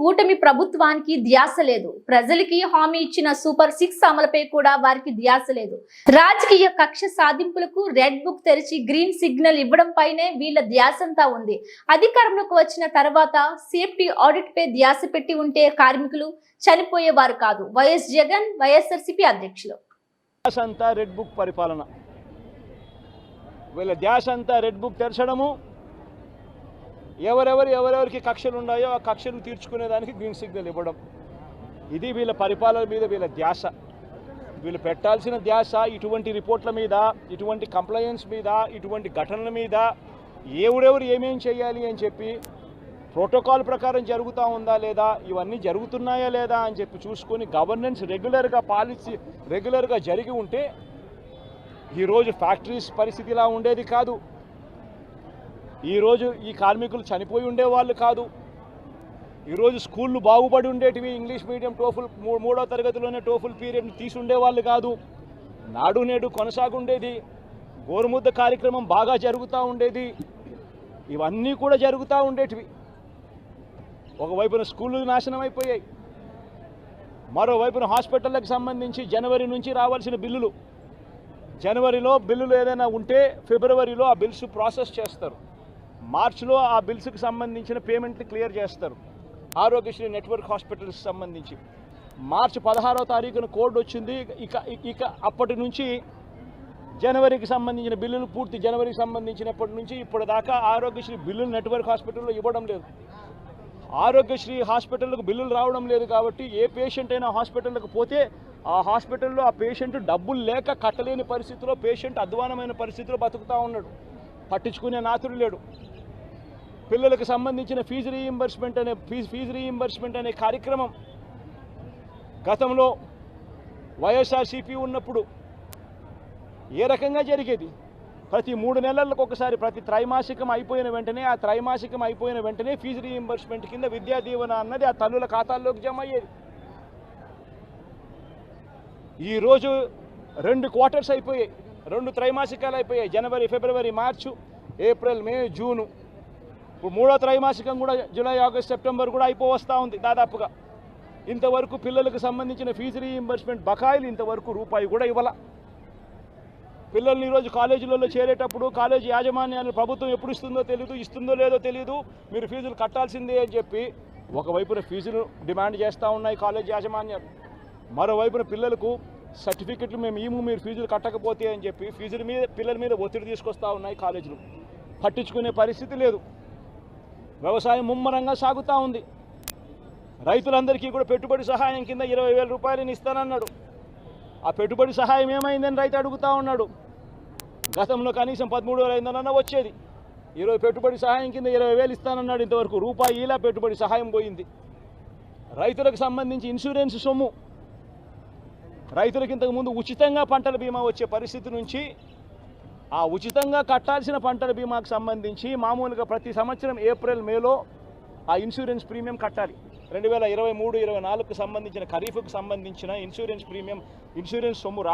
కూటమి ప్రభుత్వానికి ధ్యాస లేదు. ప్రజలకి హామీ ఇచ్చిన సూపర్ సిక్స్ అమలుపై కూడా వారికి ధ్యాస లేదు. రాజకీయ కక్ష సాధింపులకు రెడ్ బుక్ తెరిచి గ్రీన్ సిగ్నల్ ఇవ్వడం పైనే వీళ్ళ ధ్యాసంతా ఉంది. అధికారంలోకి వచ్చిన తర్వాత సేఫ్టీ ఆడిట్ పై ధ్యాస పెట్టి ఉంటే కార్మికులు చనిపోయేవారు కాదు. వైఎస్ జగన్ వైఎస్ఆర్సీపీ అధ్యక్షులు. రెడ్ బుక్ పరిపాలన. వీళ్ళ ధ్యాస అంతా రెడ్ బుక్ తెరచడము ఎవరెవరు ఎవరెవరికి కక్షలు ఉన్నాయో ఆ కక్షలు తీర్చుకునేదానికి గ్రీన్ సిగ్నల్ ఇవ్వడం. ఇది వీళ్ళ పరిపాలన మీద వీళ్ళ ధ్యాస. వీళ్ళు పెట్టాల్సిన ధ్యాస ఇటువంటి రిపోర్ట్ల మీద ఇటువంటి కంప్లైంట్స్ మీద ఇటువంటి ఘటనల మీద ఎవరెవరు ఏమేం చేయాలి అని చెప్పి ప్రోటోకాల్ ప్రకారం జరుగుతూ ఉందా లేదా ఇవన్నీ జరుగుతున్నాయా లేదా అని చెప్పి చూసుకొని గవర్నెన్స్ రెగ్యులర్గా పాలసీ రెగ్యులర్గా జరిగి ఉంటే ఈరోజు ఫ్యాక్టరీస్ పరిస్థితి ఇలా ఉండేది కాదు. ఈరోజు ఈ కార్మికులు చనిపోయి ఉండేవాళ్ళు కాదు. ఈరోజు స్కూళ్ళు బాగుపడి ఉండేటివి ఇంగ్లీష్ మీడియం టోఫుల్ మూడో తరగతిలోనే టోఫుల్ పీరియడ్ తీసి ఉండేవాళ్ళు కాదు. నాడు నేడు కొనసాగుండేది. గోరుముద్ద కార్యక్రమం బాగా జరుగుతూ ఉండేది. ఇవన్నీ కూడా జరుగుతూ ఉండేటివి. ఒకవైపున స్కూళ్ళు నాశనం అయిపోయాయి మరోవైపున హాస్పిటళ్ళకి సంబంధించి జనవరి నుంచి రావాల్సిన బిల్లులు. జనవరిలో బిల్లులు ఏదైనా ఉంటే ఫిబ్రవరిలో ఆ బిల్స్ ప్రాసెస్ చేస్తారు. మార్చిలో ఆ బిల్స్కి సంబంధించిన పేమెంట్లు క్లియర్ చేస్తారు. ఆరోగ్యశ్రీ నెట్వర్క్ హాస్పిటల్స్ సంబంధించి. మార్చి పదహారో తారీఖున కోడ్ వచ్చింది. ఇక ఇక అప్పటి నుంచి జనవరికి సంబంధించిన బిల్లులు పూర్తి జనవరికి సంబంధించినప్పటి నుంచి ఇప్పటి దాకా ఆరోగ్యశ్రీ బిల్లులు నెట్వర్క్ హాస్పిటల్లో ఇవ్వడం లేదు. ఆరోగ్యశ్రీ హాస్పిటల్కు బిల్లులు రావడం లేదు కాబట్టి ఏ పేషెంట్ అయినా హాస్పిటల్కి పోతే ఆ హాస్పిటల్లో ఆ పేషెంట్ డబ్బులు లేక కట్టలేని పరిస్థితిలో పేషెంట్ అధ్వానమైన పరిస్థితిలో బతుకుతూ ఉన్నాడు. పట్టించుకునే నాతుడు లేడు. పిల్లలకు సంబంధించిన ఫీజు రీఇంబర్స్మెంట్ అనే ఫీజు ఫీజు రీఇంబర్స్మెంట్ అనే కార్యక్రమం గతంలో వైఎస్ఆర్సీపీ ఉన్నప్పుడు ఏ రకంగా జరిగేది? ప్రతి మూడు నెలలకు ఒకసారి ప్రతి త్రైమాసికం అయిపోయిన వెంటనే ఆ త్రైమాసికం అయిపోయిన వెంటనే ఫీజు రీఇంబర్స్మెంట్ కింద విద్యా దీవెన అన్నది ఆ తల్లుల ఖాతాల్లోకి జమ అయ్యేది. ఈరోజు రెండు క్వార్టర్స్ అయిపోయాయి రెండు త్రైమాసికాలు అయిపోయాయి జనవరి ఫిబ్రవరి మార్చు ఏప్రిల్ మే జూను. ఇప్పుడు మూడో త్రైమాసికం కూడా జూలై ఆగస్ట్ సెప్టెంబర్ కూడా అయిపోవస్తూ ఉంది దాదాపుగా. ఇంతవరకు పిల్లలకు సంబంధించిన ఫీజు రీఇంబర్స్మెంట్ బకాయిలు ఇంతవరకు రూపాయి కూడా ఇవ్వాల. పిల్లల్ని ఈరోజు కాలేజీలలో చేరేటప్పుడు కాలేజీ యాజమాన్యాలు ప్రభుత్వం ఎప్పుడు ఇస్తుందో తెలియదు ఇస్తుందో లేదో తెలియదు మీరు ఫీజులు కట్టాల్సిందే అని చెప్పి ఒకవైపున ఫీజులు డిమాండ్ చేస్తూ ఉన్నాయి కాలేజీ యాజమాన్యాలు. మరోవైపున పిల్లలకు సర్టిఫికెట్లు మేము ఏమో మీరు ఫీజులు కట్టకపోతే అని చెప్పి ఫీజుల మీద పిల్లల మీద ఒత్తిడి తీసుకొస్తూ ఉన్నాయి కాలేజీలు. పట్టించుకునే పరిస్థితి లేదు. వ్యవసాయం ముమ్మరంగా సాగుతూ ఉంది. రైతులందరికీ కూడా పెట్టుబడి సహాయం కింద ఇరవై వేల రూపాయలని ఇస్తానన్నాడు. ఆ పెట్టుబడి సహాయం ఏమైందని రైతు అడుగుతా ఉన్నాడు. గతంలో కనీసం పదమూడు వేల ఐదు వచ్చేది. ఈరోజు పెట్టుబడి సహాయం కింద ఇరవై వేలు ఇస్తానన్నాడు ఇంతవరకు. రూపాయి ఇలా పెట్టుబడి సహాయం పోయింది. రైతులకు సంబంధించి ఇన్సూరెన్స్ సొమ్ము. రైతులకు ఇంతకుముందు ఉచితంగా పంటల బీమా వచ్చే పరిస్థితి నుంచి ఆ ఉచితంగా కట్టాల్సిన పంటల బీమాకు సంబంధించి మామూలుగా ప్రతి సంవత్సరం ఏప్రిల్ మేలో ఆ ఇన్సూరెన్స్ ప్రీమియం కట్టాలి. రెండు వేల ఇరవై మూడు ఇరవై నాలుగుకు సంబంధించిన ఖరీఫ్కు సంబంధించిన ఇన్సూరెన్స్ ప్రీమియం ఇన్సూరెన్స్ సొమ్ము